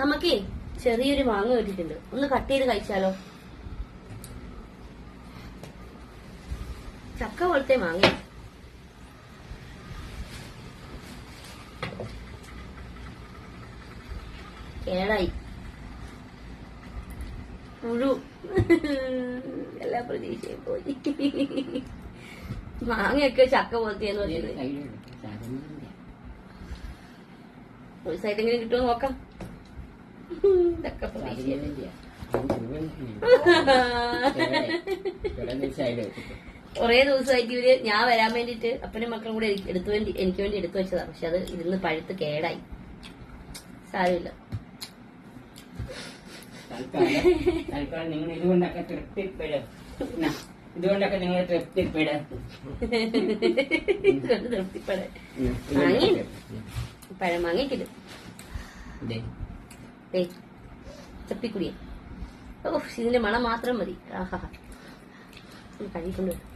നമുക്കേ ചെറിയൊരു മാങ്ങ കിട്ടിയിട്ടുണ്ട്. ഒന്ന് കട്ട് ചെയ്ത് കഴിച്ചാലോ? ചക്ക പോലത്തെ മാങ്ങ. കേടായി. മുഴു. എല്ലാ പ്രതീക്ഷയും പോയി. മാങ്ങയൊക്കെ ചക്ക പോലത്തെയെന്ന് പറയുന്നത്. ഒരു സൈഡെങ്കിലും കിട്ടുമോ നോക്കാം. ഇതൊക്കെ കുറെ ദിവസമായിട്ട് ഇവർ ഞാൻ വരാൻ വേണ്ടിട്ട് അപ്പനും മക്കളും കൂടെ എടുത്തു വേണ്ടി എനിക്ക് വേണ്ടി എടുത്തു വെച്ചതാ. പക്ഷെ അത് ഇരുന്ന് പഴുത്ത് കേടായി. സാരമില്ല. നിങ്ങൾ ഇതുകൊണ്ടൊക്കെ തൃപ്തിപ്പെടും ഇതുകൊണ്ടൊക്കെ നിങ്ങൾ തൃപ്തിപ്പെടും. ഇതുകൊണ്ടൊക്കെ. പഴം വാങ്ങിക്കില്ല ദേ, ഏ ചപ്പിക്കുടിയ ഓ ഇതിന്റെ മണം മാത്രം മതി. ആഹാ കഴുകിക്കൊണ്ട് വരാം